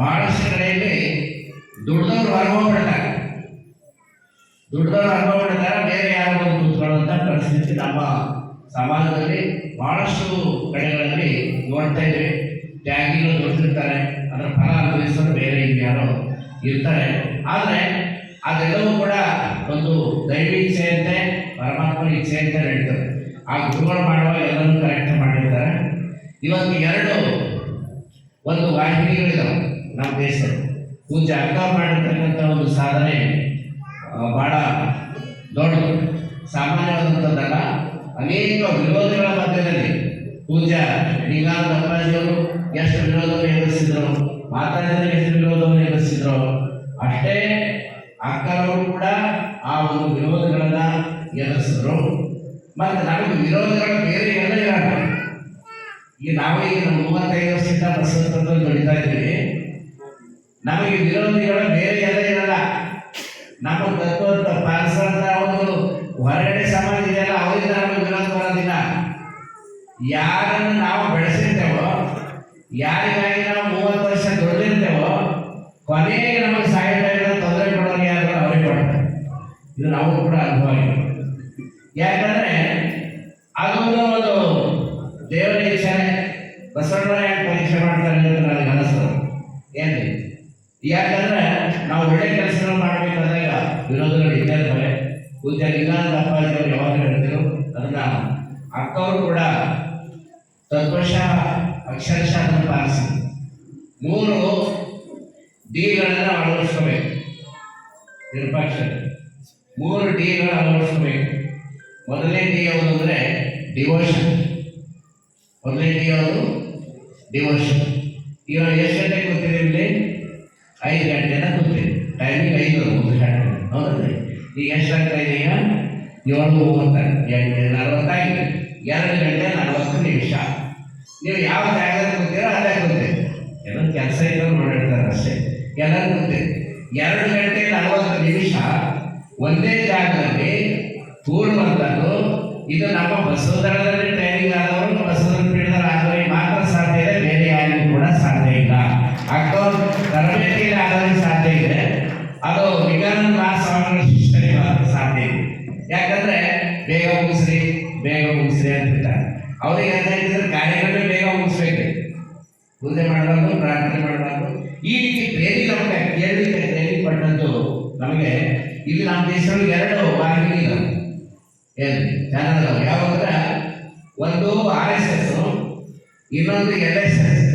ಬಹಳಷ್ಟು ಕಡೆಯಲ್ಲಿ ದುಡ್ದವ್ರು ಹೊರಗೋಗ್ಬಿಡ್ತಾರೆ ದುಡ್ದವ್ರು ಪಡ್ತಾರೆ, ಬೇರೆ ಯಾರು ಬಂದು ಕೂತ್ಕೊಳ್ಳುವಂಥ ಪರಿಸ್ಥಿತಿ ನಮ್ಮ ಸಮಾಜದಲ್ಲಿ ಬಹಳಷ್ಟು ಕಡೆಗಳಲ್ಲಿ ನೋಡ್ತಾ ಇದ್ದೀವಿ ತ್ಯಾಗಿಗಳು ದುಡ್ದಿರ್ತಾರೆ ಅದರ ಫಲ ಅನುಭವಿಸಲು ಬೇರೆ ಇನ್ಯಾರೋ ಇರ್ತಾರೆ. ಆದರೆ ಅದೆಲ್ಲವೂ ಕೂಡ ಒಂದು ದೈವ ಇಚ್ಛೆಯಂತೆ, ಪರಮಾತ್ಮನ ಇಚ್ಛೆಯಂತೆ ನಡೀತದೆ. ಆ ಗುರುಗಳು ಮಾಡುವ ಎಲ್ಲರೂ ಕರೆಕ್ಟ್ ಮಾಡಿರ್ತಾರೆ. ಇವತ್ತು ಎರಡು ಒಂದು ವಾಹಿನಿಗಳಿದಾವೆ. ನಮ್ಮ ದೇಶ ಪೂಜೆ ಅಕ್ಕ ಮಾಡಿರ್ತಕ್ಕಂಥ ಒಂದು ಸಾಧನೆ ಬಹಳ ದೊಡ್ಡದು ಸಾಮಾನ್ಯವಾದಂಥದ್ದಲ್ಲ. ಅನೇಕ ವಿರೋಧಗಳ ಮಧ್ಯದಲ್ಲಿ ಪೂಜಾ ನಿಗಾಂತ ಅಪ್ಪಾಜಿಯವರು ಎಷ್ಟು ವಿರೋಧವನ್ನು ಎದುರಿಸಿದ್ರು, ಮಾತಾಡಿದ್ರೆ ಎಷ್ಟು ವಿರೋಧವನ್ನು ಎದುರಿಸಿದ್ರು, ಅಷ್ಟೇ ಅಕ್ಕರವರು ಕೂಡ ಆ ಒಂದು ವಿರೋಧಗಳನ್ನು ಎದುರಿಸಿದ್ರು. ಮತ್ತೆ ನಮಗೆ ವಿರೋಧಗಳು ಬೇರೆ ಎಲ್ಲ ಈಗ ನಾವೇ ಈಗ ಮೂವತ್ತೈದು ವರ್ಷದಿಂದ ಬಸವತತ್ವದಲ್ಲಿ ದುಡಿತಾ ಇದ್ದೀವಿ. ನಮಗೆ ವಿರೋಧಿಗಳು ಬೇರೆ ಎಲ್ಲ ಇರಲ್ಲ. ನಮ್ಮ ತತ್ವದ ಪಾಲಿಸಂತ ಒಂದು ಹೊರಗಡೆ ಸಮಾಜ ಇದೆಯಲ್ಲ ಅವರಿಂದ ನಮಗೆ ವಿರೋಧ ಬರೋದಿಲ್ಲ. ಯಾರನ್ನು ನಾವು ಬೆಳೆಸಿರ್ತೇವೋ, ಯಾರಿಗಾಗಿ ನಾವು ಮೂವತ್ತು ವರ್ಷ ದುಡಿದಿರ್ತೇವೋ, ಕೊನೆಗೆ ನಮಗೆ ಸಾಹಿತ್ಯ ತೊಂದರೆ ಕೊಡೋರು ಯಾರು ಅವರೇ ಕೊಡ್ತಾರೆ. ಇದು ನಾವು ಕೂಡ ಅನುಭವ ಯಾಕಂದ್ರೆ ಅದೊಂದು ಒಂದು ದೇವರ ಇಚ್ಛೆ. ಬಸವಣ್ಣ ಪರೀಕ್ಷೆ ಮಾಡ್ತಾರೆ ಅಂತ ನನಗೆ ಯಾಕಂದ್ರೆ ನಾವು ಒಳ್ಳೆ ಕೆಲಸಗಳು ಮಾಡಬೇಕಾದಾಗ ವಿರೋಧಗಳು ಇದ್ದೇ ಇರ್ತವೆ ಇಲ್ಲ ಅಂತ ಯಾವಾಗ ಹೇಳ್ತಿದ್ರು? ಅದನ್ನ ಅಕ್ಕವರು ಕೂಡ ತತ್ವಶಃ, ಅಕ್ಷರಶಃ ಅದನ್ನು ಪಾಲಿಸಿ ಮೂರು ಡಿಗಳನ್ನು ಅಳವಡಿಸ್ಕೋಬೇಕು. ನಿರ್ಪಾಕ್ಷ ಮೂರು ಡಿಗಳು ಅಳವಡಿಸ್ಕೋಬೇಕು. ಮೊದಲನೇ ಡಿ ಯಾವುದು ಅಂದರೆ ಡಿವೋಷನ್ ಮೊದಲನೇ ಡಿ ಯಾವುದು? ಡಿವೋಷನ್ ಇವಾಗ ಎಷ್ಟು ಗಂಟೆಗೆ ಗೊತ್ತಿದೆ ಇಲ್ಲಿ ಐದು ಗಂಟೆನ ಕೂತೀವಿ ಟೈಮಿಂಗ್ ಐದು, ಒಂದು ಗಂಟೆ. ಹೌದಲ್ರಿ? ಈಗ ಎಷ್ಟು ಆಗ್ತಾ ಇದೆ ಈಗ? ಏಳು, ಮೂವತ್ತ. ಎಂಟು ನಲವತ್ತಾಗಿದೆ ಎರಡು ಗಂಟೆ, ನಲವತ್ತು ನಿಮಿಷ. ನೀವು ಯಾವ ಜಾಗದಲ್ಲಿ ಕೂತೀರೋ ಅದೇ ಕೂತೀರಿ. ಏನೋ ಕೆಲಸ ಇದ್ದವ್ರು ಮಾಡಿರ್ತಾರೆ ಅಷ್ಟೇ. ಎಲ್ಲರೂ ಕೂತೀರಿ. ಎರಡು ಗಂಟೆ, ನಲವತ್ತು ನಿಮಿಷ ಒಂದೇ ಜಾಗದಲ್ಲಿ ಕೂಡುವಂಥದ್ದು ಇದು ನಮ್ಮ ಬಸವದಳದಲ್ಲಿ ಟ್ರೈನಿಂಗ್ ಆದವರು ಅದು ವಿಜ್ಞಾನ ಕ್ಲಾಸ್ ಸ್ವಾಮಿಗಳ ಶಿಕ್ಷಣಕ್ಕೆ ಮಾತ್ರ ಸಾಧ್ಯ ಇದೆ ಯಾಕಂದ್ರೆ ಬೇಗ ಮುಗಿಸ್ರಿ ಬೇಗ ಮುಗಿಸ್ರಿ ಹೇಳ್ತಾರೆ. ಅವ್ರಿಗೆ ಅಂತ ಹೇಳಿದ್ರೆ ಕಾರ್ಯಗಳನ್ನು ಬೇಗ ಮುಗಿಸ್ಬೇಕು. ಪೂಜೆ ಮಾಡಬಾರ್ದು, ಪ್ರಾರ್ಥನೆ ಮಾಡಬಾರ್ದು. ಈ ರೀತಿ ಪ್ರೇರಿತ ಕೇಳಲಿಕ್ಕೆ ಟ್ರೈನಿಂಗ್ ಪಟ್ಟದ್ದು ನಮಗೆ ಇಲ್ಲಿ ನಮ್ಮ ದೇಶದಲ್ಲಿ ಎರಡು ಇದಾವೆ ಏನು? ಚಾನಲ್ ಯಾವಂದ್ರೆ ಒಂದು ಆರ್ ಎಸ್ ಎಸ್ ಇನ್ನೊಂದು ಎಲ್ ಎಸ್ ಎಸ್